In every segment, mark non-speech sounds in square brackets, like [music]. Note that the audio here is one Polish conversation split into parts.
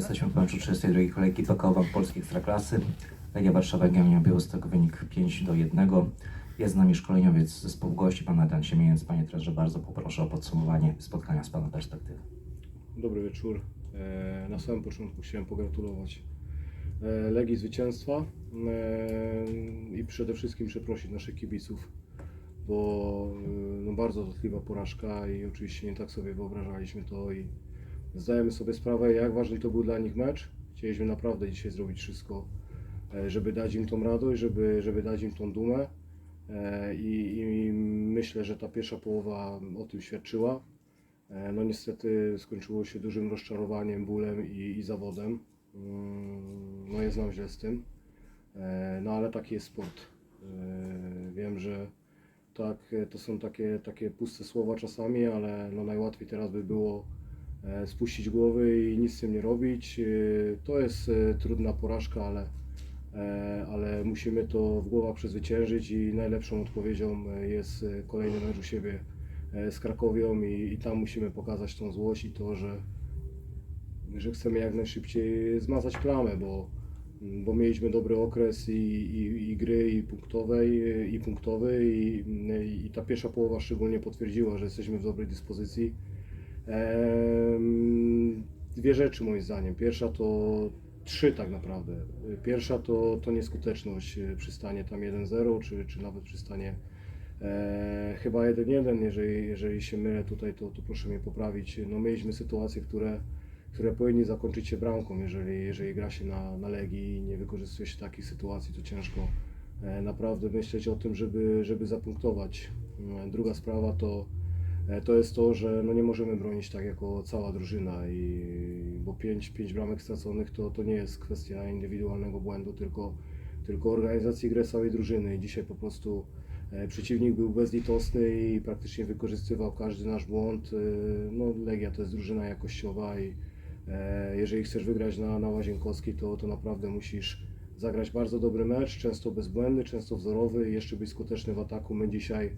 Jesteśmy w meczu 32 kolejki do koła Polskiej Ekstraklasy. Legia Warszawa Giełnia Białystok wynik 5 do 1. Jest z nami szkoleniowiec zespołu gości, pan Adrian Siemieniec. Panie trenerze, bardzo poproszę o podsumowanie spotkania z pana perspektywy. Dobry wieczór. E, Na samym początku chciałem pogratulować e, Legii zwycięstwa e, i przede wszystkim przeprosić naszych kibiców, bo no, bardzo dotkliwa porażka i oczywiście nie tak sobie wyobrażaliśmy to i zdajemy sobie sprawę, jak ważny to był dla nich mecz. Chcieliśmy naprawdę dzisiaj zrobić wszystko, e, żeby dać im tą radość, żeby, żeby dać im tą dumę E, i, i myślę, że ta pierwsza połowa o tym świadczyła. E, No niestety skończyło się dużym rozczarowaniem, bólem i, i zawodem. Mm, No jest nam źle z tym. No ale taki jest sport. Wiem, że tak, to są takie, takie puste słowa czasami, ale no najłatwiej teraz by było spuścić głowy i nic z tym nie robić. E, To jest e, trudna porażka, ale, e, ale musimy to w głowach przezwyciężyć i najlepszą odpowiedzią e, jest e, kolejny mecz u siebie e, z Krakowią i, i tam musimy pokazać tą złość i to, że, że chcemy jak najszybciej zmazać plamę, bo, bo mieliśmy dobry okres i, i, i gry i punktowej i punktowy i, i ta pierwsza połowa szczególnie potwierdziła, że jesteśmy w dobrej dyspozycji. Dwie rzeczy moim zdaniem. Pierwsza to trzy tak naprawdę. Pierwsza to, to nieskuteczność e, przy stanie tam 1-0, czy, czy nawet przy stanie e, chyba 1-1, jeżeli, jeżeli się mylę tutaj, to, to proszę mnie poprawić. No mieliśmy sytuacje, które, które powinny zakończyć się bramką, jeżeli, jeżeli gra się na, na Legii i nie wykorzystuje się takich sytuacji, to ciężko e, naprawdę myśleć o tym, żeby, żeby zapunktować. E, Druga sprawa to to jest to, że no nie możemy bronić tak jako cała drużyna, i, bo 5 pięć bramek straconych to, to nie jest kwestia indywidualnego błędu, tylko, tylko organizacji gry całej drużyny. I dzisiaj po prostu e, przeciwnik był bezlitosny i praktycznie wykorzystywał każdy nasz błąd. E, No, Legia to jest drużyna jakościowa i e, jeżeli chcesz wygrać na, na Łazienkowskiej, to, to naprawdę musisz zagrać bardzo dobry mecz, często bezbłędny, często wzorowy i jeszcze być skuteczny w ataku. My dzisiaj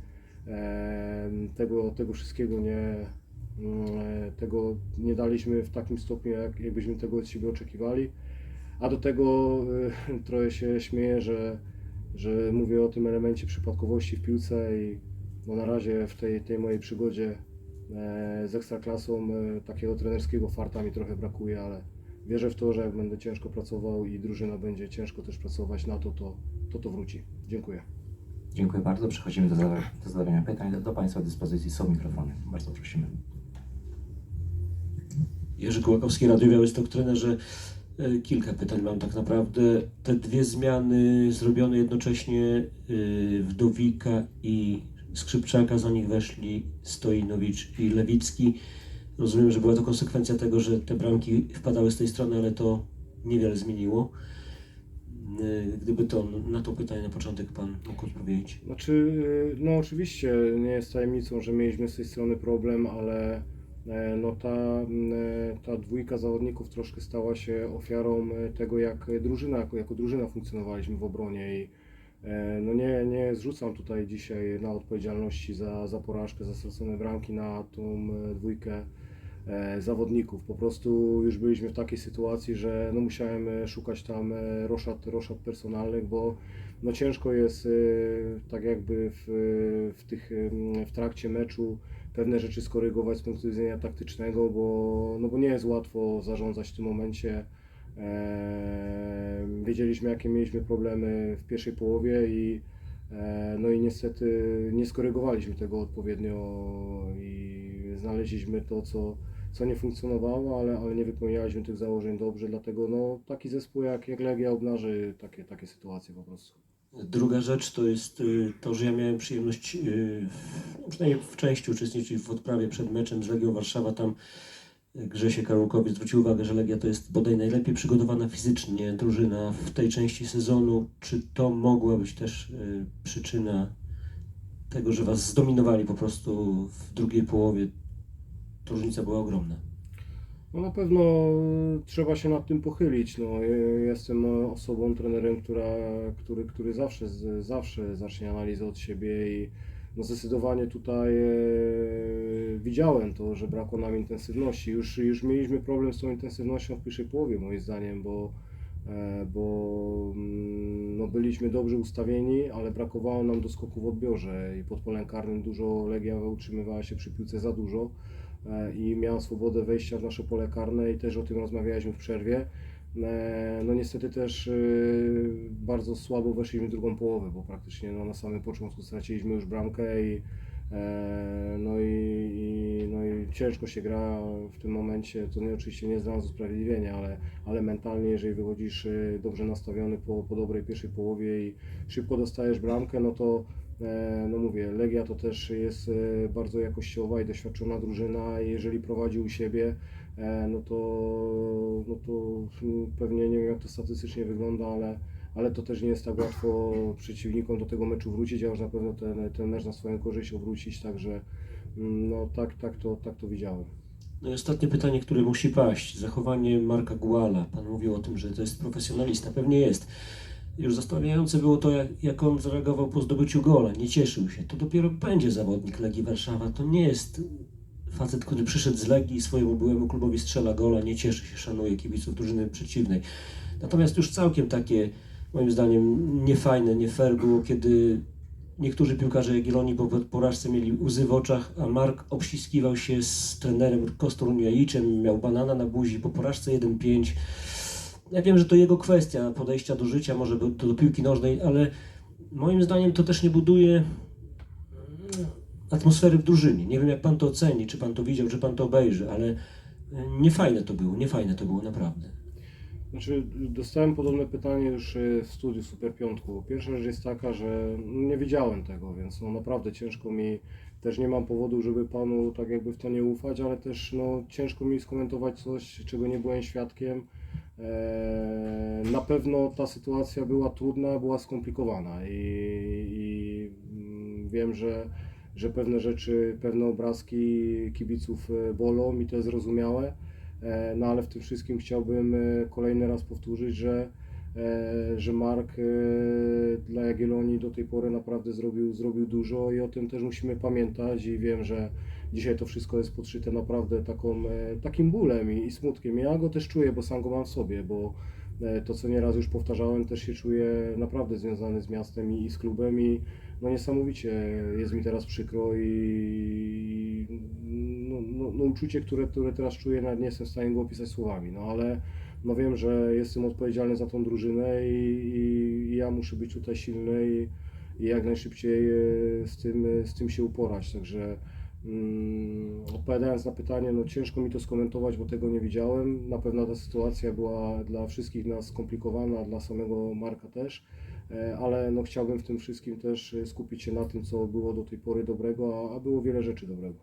Tego, tego wszystkiego nie, mm, e, tego nie daliśmy w takim stopniu, jak, jakbyśmy tego od siebie oczekiwali. A do tego y, [laughs] trochę się śmieję, że, że mówię o tym elemencie przypadkowości w piłce i no na razie w tej, tej mojej przygodzie e, z ekstraklasą e, takiego trenerskiego farta mi trochę brakuje, ale wierzę w to, że jak będę ciężko pracował i drużyna będzie ciężko też pracować na to, to to, to wróci. Dziękuję. Dziękuję bardzo. Przechodzimy do, do zadawania pytań. Do, do Państwa dyspozycji są mikrofony. Bardzo prosimy. Jerzy Kołakowski, Radio Białystok, trenerze. E, Kilka pytań mam tak naprawdę. Te dwie zmiany zrobione jednocześnie e, Wdowika i Skrzypczaka, za nich weszli Stojnowicz i Lewicki. Rozumiem, że była to konsekwencja tego, że te bramki wpadały z tej strony, ale to niewiele zmieniło. Gdyby to na to pytanie na początek Pan mógł odpowiedzieć. Znaczy, no oczywiście nie jest tajemnicą, że mieliśmy z tej strony problem, ale e, no ta, e, ta dwójka zawodników troszkę stała się ofiarą e, tego, jak drużyna, jako, jako drużyna funkcjonowaliśmy w obronie i no nie, nie zrzucam tutaj dzisiaj na odpowiedzialności za, za porażkę, za stracone bramki na tą dwójkę zawodników. Po prostu już byliśmy w takiej sytuacji, że no musiałem e, szukać tam e, roszad, roszad personalnych, bo no ciężko jest tak jakby w, w, tych, w trakcie meczu pewne rzeczy skorygować z punktu widzenia taktycznego, bo, no bo nie jest łatwo zarządzać w tym momencie. Wiedzieliśmy jakie mieliśmy problemy w pierwszej połowie i e, no i niestety nie skorygowaliśmy tego odpowiednio i znaleźliśmy to, co, co nie funkcjonowało, ale, ale nie wypełnialiśmy tych założeń dobrze, dlatego no, taki zespół jak, jak Legia obnaży takie, takie sytuacje po prostu. Druga rzecz to jest y, to, że ja miałem przyjemność y, przynajmniej w części uczestniczyć w odprawie przed meczem z Legią Warszawa. Tam y, Grzesie Karolkowiec zwrócił uwagę, że Legia to jest bodaj najlepiej przygotowana fizycznie drużyna w tej części sezonu. Czy to mogła być też przyczyna tego, że Was zdominowali po prostu w drugiej połowie? Różnica była ogromna. No na pewno trzeba się nad tym pochylić. No, jestem osobą, trenerem, która, który, który zawsze, zawsze zacznie analizę od siebie i no zdecydowanie tutaj e, y, widziałem to, że brakło nam intensywności. Już, już mieliśmy problem z tą intensywnością w pierwszej połowie, moim zdaniem, bo, e, bo mm, no, byliśmy dobrze ustawieni, ale brakowało nam doskoku w odbiorze i pod polem karnym dużo Legia utrzymywała się przy piłce za dużo i miała swobodę wejścia w nasze pole karne i też o tym rozmawialiśmy w przerwie. E, No niestety też y, bardzo słabo weszliśmy w drugą połowę, bo praktycznie no, na samym początku straciliśmy już bramkę i e, no i, i, no i ciężko się gra w tym momencie. To nie, oczywiście nie znalazł usprawiedliwienia, ale, ale mentalnie, jeżeli wychodzisz dobrze nastawiony po, po dobrej pierwszej połowie i szybko dostajesz bramkę, no to e, no mówię, Legia to też jest e, bardzo jakościowa i doświadczona drużyna i jeżeli prowadzi u siebie, e, no to, no to pewnie nie wiem jak to statystycznie wygląda, ale, ale to też nie jest tak łatwo przeciwnikom do tego meczu wrócić, a już na pewno ten, ten mecz na swoją korzyść obrócić, także mm, no tak, tak, to, tak to widziałem. No i ostatnie pytanie, które musi paść. Zachowanie Marka Guala. Pan mówił o tym, że to jest profesjonalista. Pewnie jest. Już zastanawiające było to, jak, jak on zareagował po zdobyciu gola. Nie cieszył się. To dopiero będzie zawodnik Legii Warszawa. To nie jest facet, który przyszedł z Legii swojemu byłemu klubowi strzela gola, nie cieszy się, szanuje kibiców drużyny przeciwnej. Natomiast już całkiem takie, moim zdaniem, niefajne, nie fair było, kiedy niektórzy piłkarze Jagiellonii po porażce mieli łzy w oczach, a Mark obściskiwał się z trenerem Kostoruniaiczem, miał banana na buzi po porażce 1-5. Ja wiem, że to jego kwestia podejścia do życia, może do, do piłki nożnej, ale moim zdaniem to też nie buduje mm, atmosfery w drużynie. Nie wiem, jak pan to oceni, czy pan to widział, czy pan to obejrzy, ale y, niefajne to było, niefajne to było naprawdę. Znaczy, dostałem podobne pytanie już y, w studiu Super Piątku. Pierwsza rzecz jest taka, że nie wiedziałem tego, więc no naprawdę ciężko mi, też nie mam powodu, żeby Panu tak jakby w to nie ufać, ale też no, ciężko mi skomentować coś, czego nie byłem świadkiem. Eee, Na pewno ta sytuacja była trudna, była skomplikowana i, i mm, wiem, że, że pewne rzeczy, pewne obrazki kibiców e, bolą i to jest zrozumiałe. E, No ale w tym wszystkim chciałbym e, kolejny raz powtórzyć, że, e, że Mark e, dla Jagiellonii do tej pory naprawdę zrobił, zrobił dużo i o tym też musimy pamiętać i wiem, że dzisiaj to wszystko jest podszyte naprawdę taką, e, takim bólem i, i smutkiem. Ja go też czuję, bo sam go mam w sobie, bo e, to co nieraz już powtarzałem, też się czuję naprawdę związany z miastem i, i z klubem i no niesamowicie jest mi teraz przykro i no, no, no uczucie, które, które teraz czuję, nawet nie jestem w stanie go opisać słowami, no ale no wiem, że jestem odpowiedzialny za tą drużynę i, i, i ja muszę być tutaj silny i, i jak najszybciej e, z tym, z tym się uporać, także mm, odpowiadając na pytanie, no ciężko mi to skomentować, bo tego nie widziałem, na pewno ta sytuacja była dla wszystkich nas skomplikowana, dla samego Marka też, E, ale no chciałbym w tym wszystkim też e, skupić się na tym, co było do tej pory dobrego, a, a było wiele rzeczy dobrego.